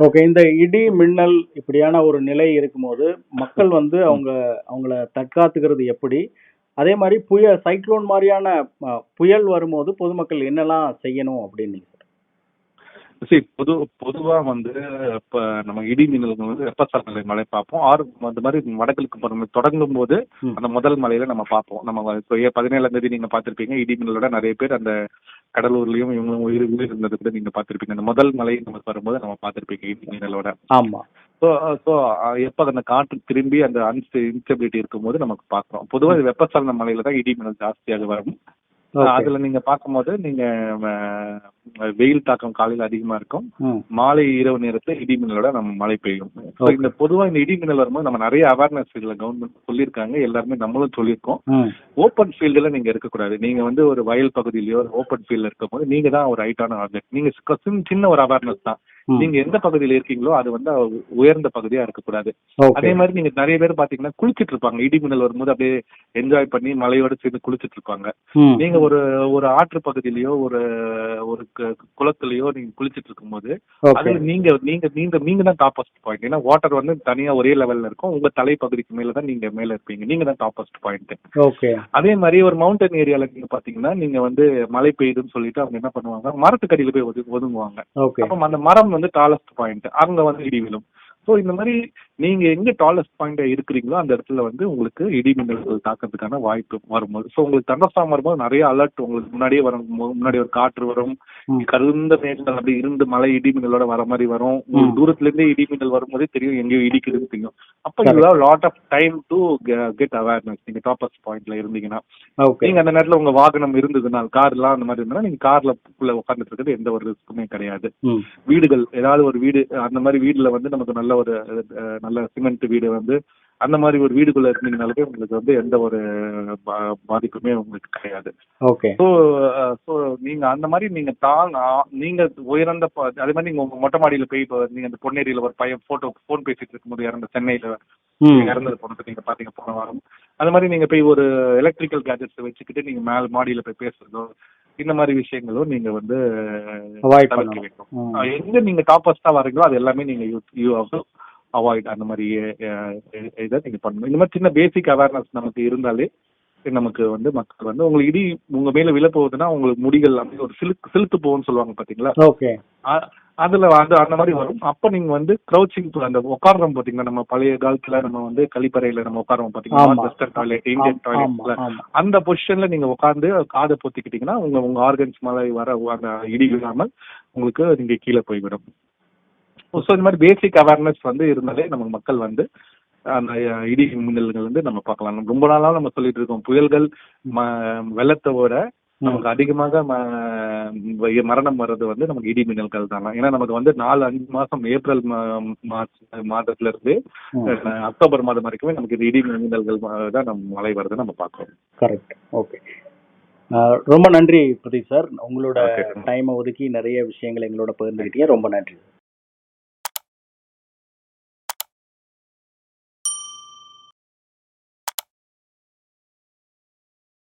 Okay இந்த இடி மின்னல் இப்படியான ஒரு நிலை இருக்கும்போது மக்கள் வந்து அவங்க அவங்கள தற்காத்துக்கிறது எப்படி? அதே மாதிரி புயல் சைக்ளோன் மாதிரியான புயல் வரும்போது பொதுமக்கள் என்னெல்லாம் செய்யணும் அப்படின்னு சரி பொது பொதுவா வந்து இப்ப நம்ம இடி மின்னல்கள் வந்து வெப்பசலன மழை பார்ப்போம். ஆறு அந்த மாதிரி வடகிழக்கு தொடங்கும் போது. அந்த முதல் மலையில நம்ம பார்ப்போம். நம்ம இப்போ ஏ- பதினேழாம் தேதி நீங்க பார்த்திருப்பீங்க இடி மின்னலோட நிறைய பேர் அந்த கடலூர்லயும் இவங்க உயிர் உயிர் இருந்தது கூட நீங்க பார்த்திருப்பீங்க. அந்த முதல் மலை நமக்கு வரும்போது நம்ம பார்த்திருப்பீங்க இடி மின்னலோட. ஆமா. ஸோ ஸோ எப்போ அந்த காற்று திரும்பி அந்த அன்ஸ்டே இன்ஸ்டபிலிட்டி இருக்கும்போது நமக்கு பார்க்குறோம். பொதுவாக வெப்பசலன மலையில தான் இடி மின்னல் ஜாஸ்தியாக வரும். அதுல நீங்க பார்க்கும்போது நீங்க வெயில் தாக்கம் காலையில அதிகமா இருக்கும். மாலை இரவு நேரத்துல இடி மின்னலோட நம்ம மழை பெய்யும். இந்த பொதுவா இந்த இடி மின்னல் வரும்போது நம்ம நிறைய அவேர்னஸ் இதுல கவர்மெண்ட் சொல்லியிருக்காங்க எல்லாருமே நம்மளும் சொல்லியிருக்கோம். ஓப்பன் ஃபீல்டுல நீங்க இருக்கக்கூடாது நீங்க வந்து ஒரு வயல் பகுதியிலயோ ஒரு ஓப்பன் ஃபீல்ட்ல இருக்கும்போது நீங்க தான் ஒரு ஹைட்டான ஆப்ஜெக்ட் நீங்க சின்ன- ஒரு அவேர்னஸ் தான். நீங்க எந்த பகுதியில இருக்கீங்களோ அது வந்து உயர்ந்த பகுதியா இருக்கக்கூடாது. அதே மாதிரி நீங்க நிறைய பேர் பாத்தீங்கன்னா குளிச்சிட்டு இருப்பாங்க. இடி மின்னல் வரும்போது அப்படியே என்ஜாய் பண்ணி மலையோட சேர்ந்து குளிச்சிட்டு இருப்பாங்க. நீங்க ஒரு ஒரு ஆற்று பகுதியிலயோ ஒரு ஒரு குளத்துலயோ நீங்க குளிச்சிட்டு இருக்கும்போது. அதுல நீங்க நீங்க நீங்க நீங்க தான் டாப்பஸ்ட் பாயிண்ட் ஏன்னா வாட்டர் வந்து தனியா ஒரே லெவல்ல இருக்கும். உங்க தலை பகுதிக்கு மேல தான் நீங்க மேல இருப்பீங்க. நீங்க தான் டாப்பஸ்ட் பாயிண்ட் ஓகே. அதே மாதிரி ஒரு மவுண்டன் ஏரியால நீங்க பாத்தீங்கன்னா நீங்க வந்து மழை பெய்யுதுன்னு சொல்லிட்டு அவங்க என்ன பண்ணுவாங்க? மரத்துக்கடியில போய் ஒது ஒதுங்குவாங்க. அப்ப அந்த மரம் வந்து டாலஸ்ட் பாயிண்ட் அங்க வந்து இடி விழும். ஸோ இந்த மாதிரி நீங்க எங்க டாலஸ்ட் பாயிண்ட் இருக்கிறீங்களோ அந்த இடத்துல வந்து உங்களுக்கு இடி மின்னல்கள் தாக்கிறதுக்கான வாய்ப்பு வரும்போது. ஸோ உங்களுக்கு தண்டஸ்டாம் வரும்போது நிறைய அலர்ட் உங்களுக்கு முன்னாடியே வரும். முன்னாடி ஒரு காற்று வரும். கருந்த மேகங்கள் அப்படி இருந்து மழை இடி மின்னலோட வர மாதிரி வரும். உங்களுக்கு. தூரத்துல இருந்தே இடி மின்னல் வரும்போதே தெரியும் எங்கேயோ இடிக்குதுன்னு தெரியும். அப்ப have lot of time to get awareness நீங்க டாப்பஸ்ட் பாயிண்ட்ல இருந்தீங்கன்னா. நீங்க அந்த நேரத்துல உங்க வாகனம் இருந்ததுன்னா கார் எல்லாம் அந்த மாதிரி இருந்தா நீங்க கார்ல உள்ள உட்கார்ந்துட்டு இருக்கிறது எந்த ஒரு ரிஸ்க்குமே கிடையாது. வீடுகள் ஏதாவது ஒரு வீடு அந்த மாதிரி வீடுல வந்து நமக்கு நல்ல ஒரு அஹ், நல்ல சிமெண்ட் வீடு வந்து அந்த மாதிரி ஒரு வீடுக்குள்ள இருந்தீங்கனாலுமே உங்களுக்கு வந்து எந்த ஒரு பாதிப்புமே உங்களுக்கு கிடையாது. ஓகே. ஸோ ஸோ நீங்க அந்த மாதிரி நீங்க தாங்க நீங்க உயர்ந்த அதே மாதிரி நீங்க உங்க மொட்டை மாடியில போய் இப்போ நீங்க அந்த பொன்னேரியில ஒரு பையன் போட்டோ ஃபோன் பேசிட்டு இருக்கும்போது இறந்த சென்னையில. இறந்தது போனது நீங்க பாத்தீங்க போன வாரம். அது மாதிரி நீங்க போய் ஒரு எலக்ட்ரிக்கல் கேஜெட்ஸ் வச்சுக்கிட்டு நீங்க மேல மாடியில போய் பேசுறதோ இந்த மாதிரி விஷயங்களும் நீங்க வந்து தவிர்க்க. வேண்டும். எங்க நீங்க டாப்பஸ்டா வரீங்களோ அது எல்லாமே நீங்க யூ ஆல்சோ அவாய்ட் அந்த மாதிரி இதை நீங்க பண்ணணும். இந்த மாதிரி சின்ன பேசிக் அவேர்னஸ் நமக்கு இருந்தாலே நமக்கு வந்து மக்கள் வந்து உங்களுக்கு இடி உங்க மேல விழ போகுதுன்னா உங்களுக்கு முடிகள் அப்படியே ஒரு சிலுக்கு சிலுத்து போகும்னு சொல்லுவாங்க பாத்தீங்களா? ஓகே அதுல வந்து அந்த மாதிரி வரும். அப்ப நீங்க வந்து க்ரௌச்சிங் அந்த உட்கார்றோம் பாத்தீங்கன்னா நம்ம பழைய காலத்துல நம்ம வந்து கழிப்பறையில நம்ம உட்காரோம் பாத்தீங்கன்னா. வெஸ்டர்ன் டாய்லெட் இந்தியன் ஆமா அந்த பொசிஷன்ல நீங்க உட்கார்ந்து காதை பொத்திக்கிட்டீங்கன்னா உங்க உங்க ஆர்கன்ஸ் மேல வர அந்த இடி விழாமல் உங்களுக்கு நீங்க கீழே போய்விடும். ஸோ இந்த மாதிரி பேசிக் அவேர்னஸ் வந்து இருந்தாலே நமக்கு மக்கள் வந்து அந்த இடி மின்னல்கள் வந்து நம்ம பார்க்கலாம். ரொம்ப நாளா நம்ம சொல்லிட்டு இருக்கோம். புயல்கள் ம- வெள்ளத்தை விட நமக்கு அதிகமாக மரணம் வர்றது வந்து நமக்கு இடி மின்னல்கள் தான். ஏன்னா நமக்கு வந்து நாலு அஞ்சு மாசம் ஏப்ரல் மாதத்துல இருந்து அக்டோபர் மாதம் வரைக்குமே நமக்கு இந்த இடி மின்னல்கள் தான் நம்ம மழை வருது நம்ம பார்க்கிறோம். கரெக்ட். ஓகே. ரொம்ப நன்றி பிரதீப் சார். உங்களோட. டைமை ஒதுக்கி நிறைய விஷயங்களை எங்களோட பகிர்ந்துக்கிட்டீங்க ரொம்ப நன்றி.